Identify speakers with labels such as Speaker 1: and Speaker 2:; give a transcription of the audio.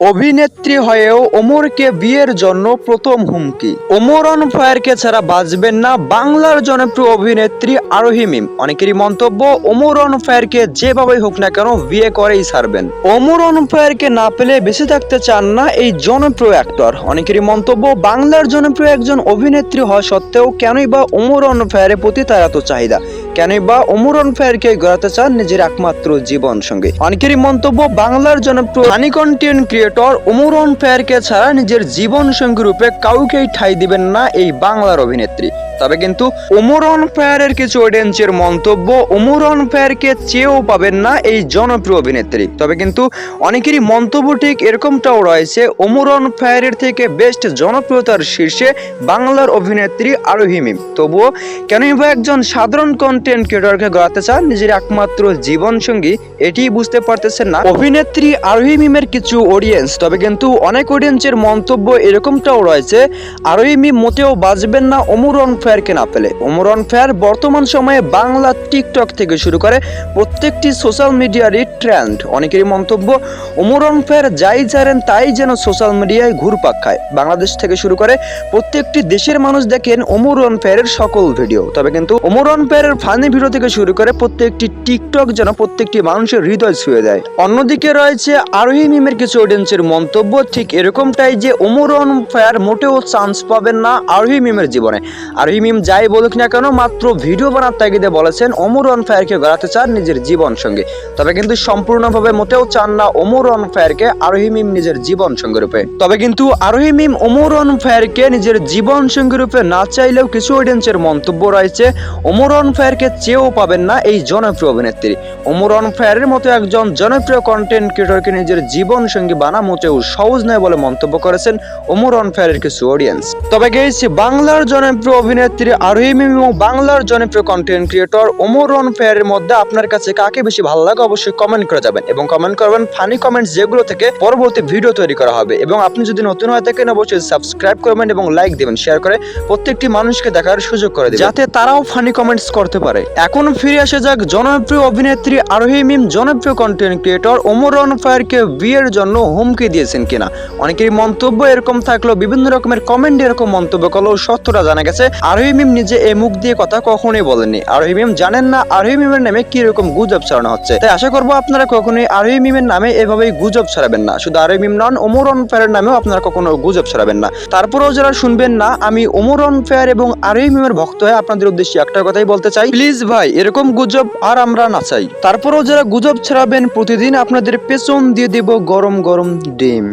Speaker 1: অভিনেত্রী হয়েও ওমরকে বিয়ের জন্য প্রথম হুমকি। ওমর অন ফায়ারকে ছাড়া বাঁচবেন না বাংলার জনপ্রিয় অভিনেত্রী আরোহী মিম। অনেকেরই মন্তব্য, ওমর অন ফায়ারকে যেভাবেই হোক না কেন বিয়ে করেই ছাড়বেন। ওমর অন ফায়ারকে না পেলে বেঁচে থাকতে চান না এই জনপ্রিয় অ্যাক্টর অনেকেরই মন্তব্য, বাংলার জনপ্রিয় একজন অভিনেত্রী হওয়া সত্ত্বেও কেনই বা ওমর অন ফায়ারের প্রতি তার এত চাহিদা? কেনই বা অমুরন ফায়ারকে গড়াতে চান নিজের একমাত্র জীবন সঙ্গে? অনেকেরই মন্তব্য, বাংলার জনপ্রিয় হানি কন্টেন্ট ক্রিয়েটর অমুরন ফায়ারকে ছাড়া নিজের জীবন সঙ্গী রূপে কাউকেই ঠাই দিবেন না এই বাংলার অভিনেত্রী। তবে কিন্তু ওমর অন ফায়ারের কিছু অডিয়েন্সের মন্তব্য ওমর অন ফায়ারকে চেয়েও পাবেন না এই জনপ্রিয় অভিনেত্রী। তবে কিন্তু অনেকেরই মন্তব্য ঠিক এরকমটাও রয়েছে, ওমর অন ফায়ারের থেকে বেস্ট জনপ্রিয়তার শীর্ষে বাংলার অভিনেত্রী আরোহী মিম। তবুও কেনই বা একজন সাধারণ কন্টেন্ট ক্রিয়েটরকে গড়াতে চান, নিজের একমাত্র জীবন সঙ্গী এটি বুঝতে পারতেছেন না অভিনেত্রী আরোহী মিমের কিছু অডিয়েন্স তবে কিন্তু অনেক অডিয়েন্সের মন্তব্য এরকমটাও রয়েছে, আরোহী মিম মোটেও বাজবেন না ওমরন ফায়ারকে না পেলে। ওমরন ফায়ার বর্তমান সময়ে বাংলা টিকটক থেকে শুরু করে প্রত্যেকটি সোশ্যাল মিডিয়ারই ট্রেন্ড। অনেকেরই মন্তব্য ওমরন ফায়ার যাই জানেন তাই যেন সোশ্যাল মিডিয়ায় ঘুরপাক খায়। বাংলাদেশ থেকে শুরু করে প্রত্যেকটি দেশের মানুষ দেখেন ওমরন ফায়ারের সকল ভিডিও। তবে কিন্তু ওমরন ফায়ারের ফানি ভিডিও থেকে শুরু করে প্রত্যেকটি টিকটক যেন প্রত্যেকটি মানুষের হৃদয় ছুঁয়ে দেয় অন্যদিকে রয়েছে আরোহী মিমের কিছু অডিয়েন্সের মন্তব্য, ঠিক এরকমটাই যে ওমরন ফায়ার মোটেও চান্স পাবেন না আরোহী মিমের জীবনে। আরোহী মিম যাই বলুক না কেন, মাত্র ভিডিও বানার তাগিদে বলেছেন অমর অন ফায়ারকে গড়াতে চান নিজের জীবন সঙ্গে। তবে কিন্তু সম্পূর্ণভাবে মোটেও চান না অমর অন ফায়ারকে, আরোহী মিম নিজের জীবন সঙ্গী রূপে। তবে কিন্তু আরোহী মিম অমর অন ফায়ারকে নিজের জীবন সঙ্গী রূপে না চাইলেও কিছু অডিয়েন্সের মন্তব্য রয়েছে অমর অন ফায়ারকে চেয়েও পাবেন না এই জনপ্রিয় অভিনেত্রী। অমর অন ফায়ারের মতো একজন জনপ্রিয় কন্টেন্ট ক্রিয়েটরকে নিজের জীবন সঙ্গী বানা মোটেও সহজ নয় বলে মন্তব্য করেছেন অমর অন ফায়ারের কিছু অডিয়েন্স তবে গেছি বাংলার জনপ্রিয় অভিনেত্রী আরোহী মিম এবং বাংলার জনপ্রিয় কন্টেন্ট ক্রিয়েটর ওমরন ফায়ারের মধ্যে আপনার কাছে কাকে বেশি ভালো লাগে অবশ্যই কমেন্ট করে যাবেন এবং কমেন্ট করবেন ফানি কমেন্টস যেগুলো থেকে পরবর্তী ভিডিও তৈরি করা হবে এবং আপনি যদি নতুন হয়ে থাকেন অবশ্যই সাবস্ক্রাইব করবেন এবং লাইক দেবেন শেয়ার করে প্রত্যেকটি মানুষকে দেখার সুযোগ করে দেবেন। যাতে তারাও ফানি কমেন্টস করতে পারে। এখন ফিরে আসা যাক জনপ্রিয় অভিনেত্রী আরোহী মিম, জনপ্রিয় কন্টেন্ট ক্রিয়েটর রন ফায়ারকে বিয়ের জন্য হুমকি দিয়েছেন কিনা? অনেকেরই মন্তব্য এরকম থাকলেও বিভিন্ন রকমের কমেন্ট এরকম মন্তব্য করলেও সত্যটা জানা গেছে। আরোহী মিম নিজে এই মুখ দিয়ে কথা কখনোই বলেননি। আরোহী মিম জানেন না আরোহী মিমের নামে কি রকম গুজব ছড়ানো হচ্ছে। তাই আশা করব আপনারা কখনোই আরোহী মিমের নামে এভাবেই গুজব ছড়াবেন না। শুধু আরোহী মিম নন ওমরন ফায়ারের নামেও আপনারা কখনো গুজব ছড়াবেন না। তারপরেও যারা শুনবেন না, আমি ওমরন ফায়ার এবং আরোহী মিমের ভক্ত হয়ে আপনাদের উদ্দেশ্যে একটা কথাই বলতে চাই। প্লিজ ভাই, এরকম গুজব আর আমরা না চাই। তারপরেও যারা গুজব ছড়াবেন, প্রতিদিন আপনাদের পেছন দিয়ে দেব গরম গরম ডিম।